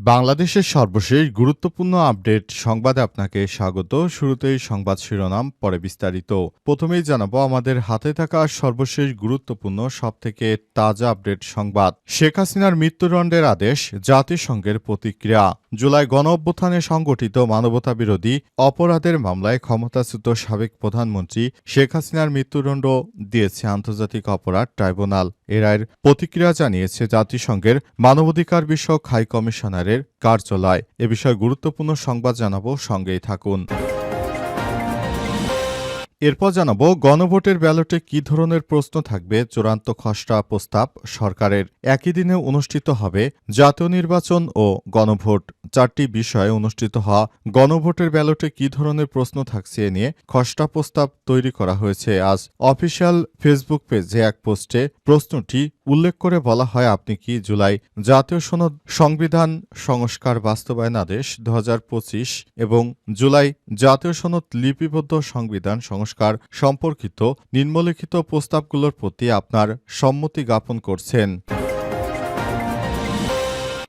বাংলাদেশের সর্বশেষ গুরুত্বপূর্ণ আপডেট সংবাদে আপনাকে স্বাগত। শুরুতেই সংবাদ শিরোনাম, পরে বিস্তারিত। প্রথমেই জানাব, আমাদের হাতে থাকা সর্বশেষ গুরুত্বপূর্ণ, সবথেকে তাজা আপডেট সংবাদ। শেখ হাসিনার মৃত্যুদণ্ডের আদেশ, জাতিসংঘের প্রতিক্রিয়া। জুলাই গণ অভ্যুত্থানে সংগঠিত মানবতা বিরোধী অপরাধের মামলায় ক্ষমতাচ্যুত সাবেক প্রধানমন্ত্রী শেখ হাসিনার মৃত্যুদণ্ড দিয়েছে আন্তর্জাতিক অপরাধ ট্রাইব্যুনাল। এ রায়ের প্রতিক্রিয়া জানিয়েছে জাতিসংঘের মানবাধিকার বিষয়ক হাই কমিশনারের কার্যালয়। এ বিষয়ে গুরুত্বপূর্ণ সংবাদ জানাব সঙ্গেই থাকুন। এরপর জানাব গণভোটের ব্যালটে কি ধরনের প্রশ্ন থাকবে, চূড়ান্ত খসড়া প্রস্তাব সরকারের একই দিনে অনুষ্ঠিত হবে জাতীয় নির্বাচন ও গণভোট। চারটি বিষয়ে অনুষ্ঠিত হওয়া গণভোটের ব্যালটে কি ধরনের প্রশ্ন থাকছে এ নিয়ে খসড়া প্রস্তাব তৈরি করা হয়েছে। আজ অফিসিয়াল ফেসবুক পেজে এক পোস্টে প্রশ্নটি উল্লেখ করে বলা হয়, আপনি কি জুলাই জাতীয় সনদ সংবিধান সংস্কার বাস্তবায়ন আদেশ দু হাজার পঁচিশ এবং জুলাই জাতীয় সনদ লিপিবদ্ধ সংবিধান সংস্কার সম্পর্কিত নিম্নলিখিত প্রস্তাবগুলোর প্রতি আপনার সম্মতি জ্ঞাপন করছেন।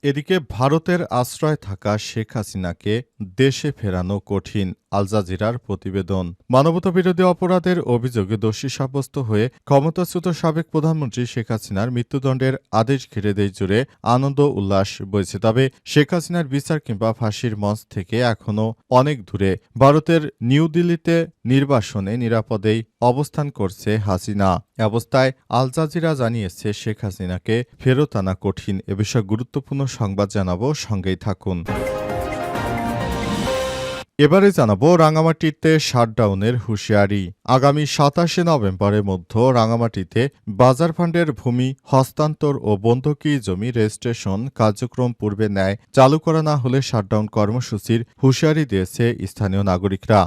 এদিকে ভারতের আশ্রয় থাকা শেখ হাসিনাকে দেশে ফেরানো কঠিন আলজাজিরার প্রতিবেদন। মানবতাবিরোধী অপরাধের অভিযোগে দোষী সাব্যস্ত হয়ে ক্ষমতাচ্যুত সাবেক প্রধানমন্ত্রী শেখ হাসিনার মৃত্যুদণ্ডের আদেশ ঘিরে দেশ জুড়ে আনন্দ উল্লাস বইছে। তবে শেখ হাসিনার বিচার কিংবা ফাঁসির মঞ্চ থেকে এখনও অনেক দূরে। ভারতের নিউ দিল্লিতে নির্বাসনে নিরাপদেই অবস্থান করছে হাসিনা। অবস্থায় আলজাজিরা জানিয়েছে, শেখ হাসিনাকে ফেরত আনা কঠিন। এ বিষয়ে গুরুত্বপূর্ণ সংবাদ জানাব। সঙ্গেই থাকুন। এবারে জানাব রাঙামাটিতে শাটডাউনের হুঁশিয়ারি। আগামী সাতাশে নভেম্বরের মধ্যে রাঙামাটিতে বাজার ফান্ডের ভূমি হস্তান্তর ও বন্ধকি জমি রেজিস্ট্রেশন কার্যক্রম পূর্বে নেয় চালু করা না হলে শাটডাউন কর্মসূচির হুঁশিয়ারি দিয়েছে স্থানীয় নাগরিকরা।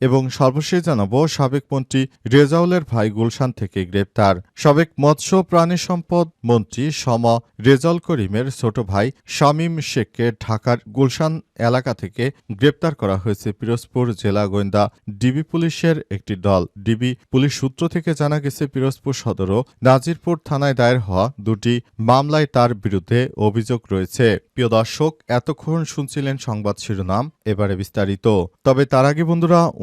এবং সর্বশেষ জানাব, সাবেক মন্ত্রী রেজাউলের ভাই গুলশান থেকে গ্রেপ্তার। সাবেক মৎস্য প্রাণী সম্পদ মন্ত্রী সম রেজাউল করিমের ছোট ভাই শামীম শেখকে ঢাকার গুলশান এলাকা থেকে গ্রেপ্তার করা হয়েছে। পিরোজপুর জেলা গোয়েন্দা ডিবি পুলিশের একটি দল। ডিবি পুলিশ সূত্র থেকে জানা গেছে, পিরোজপুর সদর ও নাজিরপুর থানায় দায়ের হওয়া দুটি মামলায় তার বিরুদ্ধে অভিযোগ রয়েছে। প্রিয় দর্শক, এতক্ষণ শুনছিলেন সংবাদ শিরোনাম, এবারে বিস্তারিত। তবে তার আগে বন্ধুরা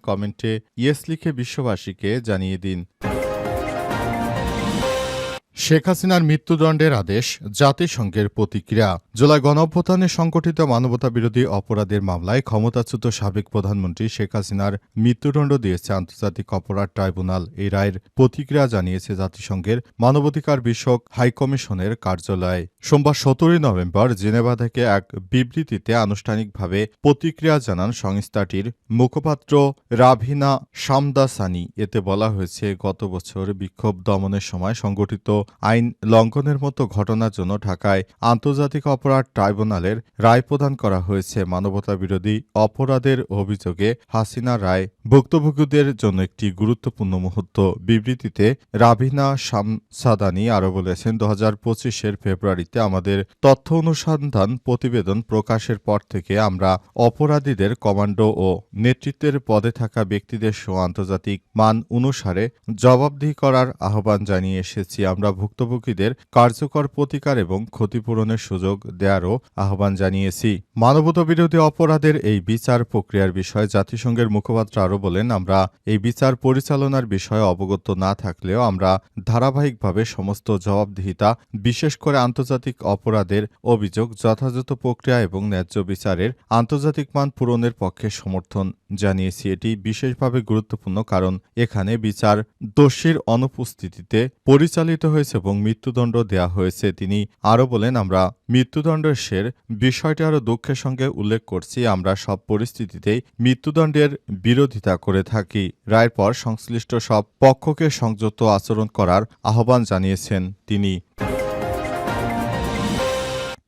কমেন্টে ইয়েস লিখে বিশ্ববাসীকে জানিয়ে দিন। শেখ হাসিনার মৃত্যুদণ্ডের আদেশ জাতিসংঘের প্রতিক্রিয়া। জুলাই গণঅভ্যুত্থানে সংগঠিত মানবতা বিরোধী অপরাধের মামলায় ক্ষমতাচ্যুত সাবেক প্রধানমন্ত্রী শেখ হাসিনার মৃত্যুদণ্ড দিয়েছে আন্তর্জাতিক অপরাধ ট্রাইব্যুনাল। এই রায়ের প্রতিক্রিয়া জানিয়েছে জাতিসংঘের মানবাধিকার বিষয়ক হাইকমিশনের কার্যালয়। সোমবার সতেরোই নভেম্বর জেনেভা থেকে এক বিবৃতিতে আনুষ্ঠানিকভাবে প্রতিক্রিয়া জানান সংস্থাটির মুখপাত্র রাভিনা সামদাসানি। এতে বলা হয়েছে, গত বছর বিক্ষোভ দমনের সময় সংগঠিত আইন লঙ্ঘনের মতো ঘটনার জন্য ঢাকায় আন্তর্জাতিক অপরাধ ট্রাইব্যুনালের রায় প্রদান করা হয়েছে মানবতা বিরোধী অপরাধের অভিযোগে হাসিনা রায় ভুক্তভোগীদের জন্য একটি গুরুত্বপূর্ণ মুহূর্ত। বিবৃতিতে রাভিনা শামসাদানি আরও বলেছেন দু হাজার পঁচিশের ফেব্রুয়ারিতে আমাদের তথ্য অনুসন্ধান প্রতিবেদন প্রকাশের পর থেকে আমরা অপরাধীদের কমান্ডো ও নেতৃত্বের পদে থাকা ব্যক্তিদের সহ আন্তর্জাতিক মান অনুসারে জবাবদিহি করার আহ্বান জানিয়ে এসেছি। আমরা ভুক্তভোগীদের কার্যকর প্রতিকার এবং ক্ষতিপূরণের সুযোগ দেওয়ারও আহ্বান জানিয়েছি। মানবতা বিরোধী অপরাধের এই বিচার প্রক্রিয়ার বিষয়ে জাতিসংঘের মুখপাত্র আরও বলেন, আমরা এই বিচার পরিচালনার বিষয়ে অবগত না থাকলেও আমরা ধারাবাহিকভাবে সমস্ত জবাবদিহিতা, বিশেষ করে আন্তর্জাতিক অপরাধের অভিযোগ, যথাযথ প্রক্রিয়া এবং ন্যায্য বিচারের আন্তর্জাতিক মান পূরণের পক্ষে সমর্থন জানিয়েছি। এটি বিশেষভাবে গুরুত্বপূর্ণ কারণ এখানে বিচার দোষীর অনুপস্থিতিতে পরিচালিত হয়ে হয়েছে এবং মৃত্যুদণ্ড দেয়া হয়েছে, তিনি আরও বলেন, আমরা মৃত্যুদণ্ডের শের বিষয়টি আরও দুঃখের সঙ্গে উল্লেখ করছি। আমরা সব পরিস্থিতিতেই মৃত্যুদণ্ডের বিরোধিতা করে থাকি। রায়ের পর সংশ্লিষ্ট সব পক্ষকে সংযত আচরণ করার আহ্বান জানিয়েছেন তিনি।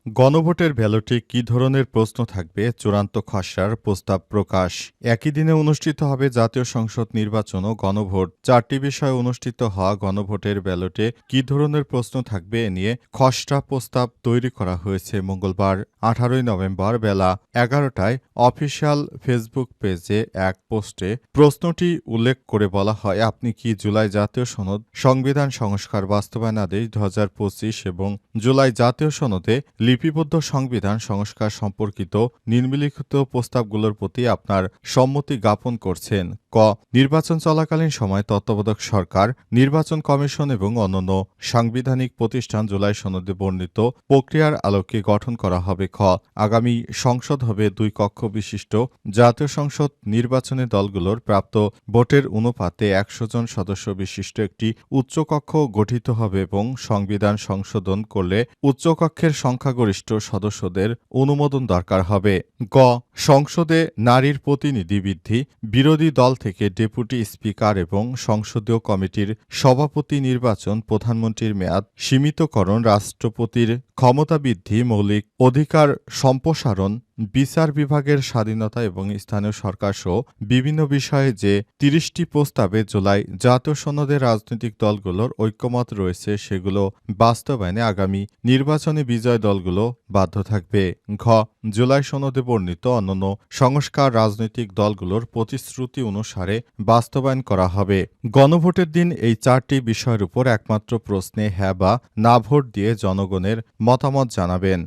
গণভোটের ব্যালটে কী ধরনের প্রশ্ন থাকবে চূড়ান্ত খসড়ার প্রস্তাব প্রকাশ? একই দিনে অনুষ্ঠিত হবে জাতীয় সংসদ নির্বাচন ও গণভোট। চারটি বিষয়ে অনুষ্ঠিত হওয়া গণভোটের ব্যালটে কী ধরনের প্রশ্ন থাকবে এ নিয়ে খসড়া প্রস্তাব তৈরি করা হয়েছে মঙ্গলবার, আঠারোই নভেম্বর বেলা এগারোটায় অফিসিয়াল ফেসবুক পেজে এক পোস্টে। প্রশ্নটি উল্লেখ করে বলা হয়, আপনি কি জুলাই জাতীয় সনদ, সংবিধান সংস্কার বাস্তবায়ন আদেশ দু হাজার পঁচিশ এবং জুলাই জাতীয় সনদে লিপিবদ্ধ সংবিধান সংস্কার সম্পর্কিত নিম্নলিখিত প্রস্তাবগুলোর প্রতি আপনার সম্মতি জ্ঞাপন করছেন। ক, নির্বাচন চলাকালীন সময় তত্ত্বাবধায়ক সরকার, নির্বাচন কমিশন এবং অন্যান্য সাংবিধানিক প্রতিষ্ঠান জুলাই সনদে বর্ণিত প্রক্রিয়ার আলোকে গঠন করা হবে। খ, আগামী সংসদ হবে দুই কক্ষ বিশিষ্ট। জাতীয় সংসদ নির্বাচনী দলগুলোর প্রাপ্ত ভোটের অনুপাতে একশো জন সদস্য বিশিষ্ট একটি উচ্চকক্ষ গঠিত হবে এবং সংবিধান সংশোধন করলে উচ্চকক্ষের সংখ্যাগরিষ্ঠ সদস্যদের অনুমোদন দরকার হবে। গ, সংসদে নারীর প্রতিনিধি বৃদ্ধি বিরোধী দল থেকে ডেপুটি স্পিকার এবং সংসদীয় কমিটির সভাপতি নির্বাচন প্রধানমন্ত্রীর মেয়াদ সীমিতকরণ, রাষ্ট্রপতির ক্ষমতা বৃদ্ধি, মৌলিক অধিকার সম্প্রসারণ বিচার বিভাগের স্বাধীনতা এবং স্থানীয় সরকার সহ বিভিন্ন বিষয়ে যে তিরিশটি প্রস্তাবে জুলাই জাতীয় সনদের রাজনৈতিক দলগুলোর ঐক্যমত রয়েছে, সেগুলো বাস্তবায়নে আগামী নির্বাচনে বিজয় দলগুলো বাধ্য থাকবে। ঘ, জুলাই সনদে বর্ণিত অন্যান্য সংস্কার রাজনৈতিক দলগুলোর প্রতিশ্রুতি অনুসারে বাস্তবায়ন করা হবে। গণভোটের দিন এই চারটি বিষয়ের উপর একমাত্র প্রশ্নে হ্যাঁ বা না ভোট দিয়ে জনগণের মতামত জানাবেন।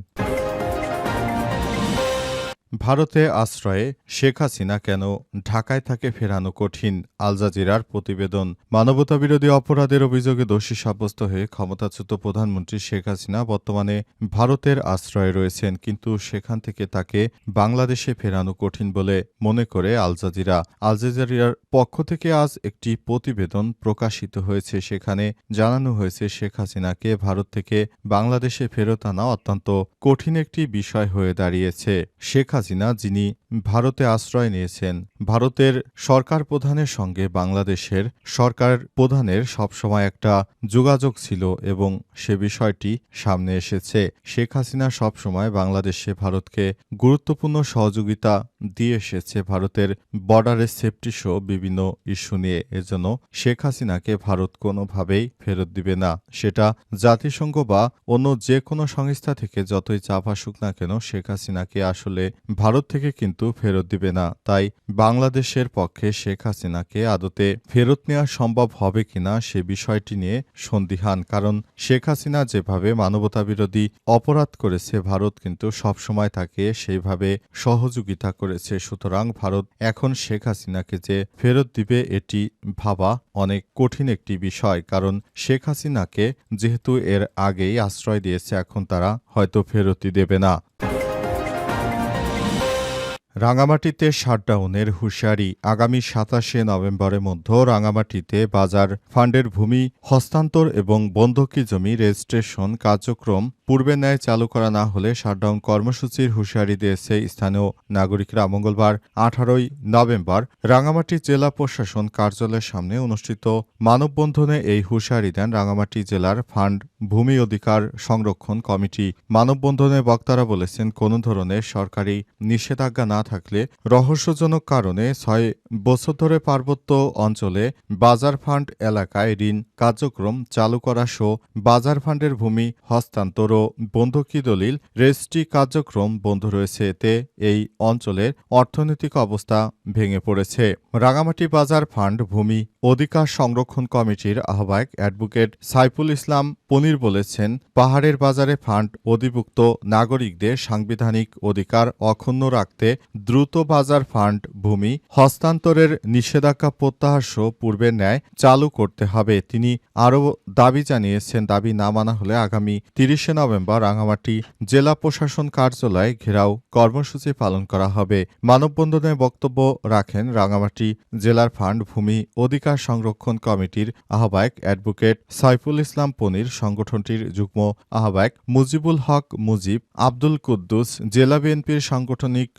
ভারতে আশ্রয়ে শেখ হাসিনা কেন ঢাকায় থাকে ফেরানো কঠিন আল জাজিরার প্রতিবেদন? মানবতাবিরোধী অপরাধের অভিযোগে দোষী সাব্যস্ত হয়ে ক্ষমতাচ্যুত প্রধানমন্ত্রী শেখ হাসিনা বর্তমানে ভারতের আশ্রয়ে রয়েছেন, কিন্তু সেখান থেকে তাকে বাংলাদেশে ফেরানো কঠিন বলে মনে করে আল জাজিরা। আল জাজিরার পক্ষ থেকে আজ একটি প্রতিবেদন প্রকাশিত হয়েছে, সেখানে জানানো হয়েছে শেখ হাসিনাকে ভারত থেকে বাংলাদেশে ফেরত আনা অত্যন্ত কঠিন একটি বিষয় হয়ে দাঁড়িয়েছে। শেখ হাসিনা যিনি ভারতে আশ্রয় নিয়েছেন। ভারতের সরকার প্রধানের সঙ্গে বাংলাদেশের সরকার প্রধানের সবসময় একটা যোগাযোগ ছিল এবং সে বিষয়টি সামনে এসেছে। শেখ হাসিনা সবসময় বাংলাদেশে ভারতকে গুরুত্বপূর্ণ সহযোগিতা দিয়ে এসেছে। ভারতের বর্ডারের সেফটি সহ বিভিন্ন ইস্যু নিয়ে। এজন্য শেখ হাসিনাকে ভারত কোনোভাবেই ফেরত দিবে না। সেটা জাতিসংঘ বা অন্য যে কোনো সংস্থা থেকে যতই চাপ আসুক না কেন, শেখ হাসিনাকে আসলে ভারত থেকে কিন্তু ফেরত দিবে না। তাই বাংলাদেশের পক্ষে শেখ হাসিনাকে আদতে ফেরত নেওয়া সম্ভব হবে কিনা সে বিষয়টি নিয়ে সন্দিহান, কারণ শেখ হাসিনা যেভাবে মানবতাবিরোধী অপরাধ করেছে, ভারত কিন্তু সবসময় তাকে সেইভাবে সহযোগিতা করেছে। সুতরাং ভারত এখন শেখ হাসিনাকে যে ফেরত দিবে, এটি ভাবা অনেক কঠিন একটি বিষয়, কারণ শেখ হাসিনাকে যেহেতু এর আগেই আশ্রয় দিয়েছে, এখন তারা হয়তো ফেরতই দেবে না। রাঙামাটিতে শাটডাউনের হুঁশিয়ারি। আগামী সাতাশে নভেম্বরের মধ্যে রাঙামাটিতে বাজার ফান্ডের ভূমি, হস্তান্তর এবং বন্ধকি জমি রেজিস্ট্রেশন কার্যক্রম পূর্বে ন্যায় চালু করা না হলে শাটডাউন কর্মসূচির হুঁশিয়ারি দিয়েছে স্থানীয় নাগরিকরা। মঙ্গলবার আঠারোই নভেম্বর রাঙামাটি জেলা প্রশাসন কার্যালয়ের সামনে অনুষ্ঠিত মানববন্ধনে এই হুঁশিয়ারি দেন রাঙামাটি জেলার ফান্ড ভূমি অধিকার সংরক্ষণ কমিটি। মানববন্ধনে বক্তারা বলেছেন, কোনো ধরনের সরকারি নিষেধাজ্ঞা না থাকলে রহস্যজনক কারণে ছয় বছর ধরে পার্বত্য অঞ্চলে বাজার ফান্ড এলাকায় ঋণ কার্যক্রম চালু করা সহ বাজার ফান্ডের ভূমি হস্তান্তর ও বন্ধকি দলিল রেজিস্ট্রি কার্যক্রম বন্ধ রয়েছে। এতে এই অঞ্চলের অর্থনৈতিক অবস্থা ভেঙে পড়েছে। রাঙামাটি বাজার ফান্ড ভূমি অধিকার সংরক্ষণ কমিটির আহ্বায়ক অ্যাডভোকেট সাইফুল ইসলাম পনির বলেছেন, পাহাড়ের বাজারে ফান্ড অধিভুক্ত নাগরিকদের সাংবিধানিক অধিকার অক্ষুণ্ণ রাখতে দ্রুত বাজার ফান্ড ভূমি হস্তান্তরের নিষেধাজ্ঞা প্রত্যাহার সহ পূর্বের ন্যায় চালু করতে হবে। তিনি আরও দাবি জানিয়েছেন, দাবি না মানা হলে আগামী তিরিশে নভেম্বর রাঙামাটি জেলা প্রশাসন কার্যালয়ে ঘেরাও কর্মসূচি পালন করা হবে। মানববন্ধনে বক্তব্য রাখেন রাঙামাটি জেলার ফান্ড ভূমি অধিকার সংরক্ষণ কমিটির আহ্বায়ক অ্যাডভোকেট সাইফুল ইসলাম পনির, সংগঠনটির যুগ্ম আহ্বায়ক মুজিবুল হক মুজিব, আব্দুল কুদ্দুস, জেলা বিএনপির সাংগঠনিক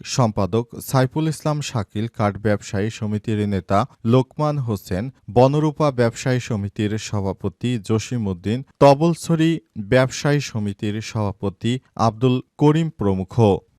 সম্পাদক সাইফুল ইসলাম শাকিল কাঠ ব্যবসায়ী সমিতির নেতা লোকমান হোসেন, বনরূপা ব্যবসায়ী সমিতির সভাপতি জসিম উদ্দিন তবলছড়ি ব্যবসায়ী সমিতির সভাপতি আব্দুল করিম প্রমুখ।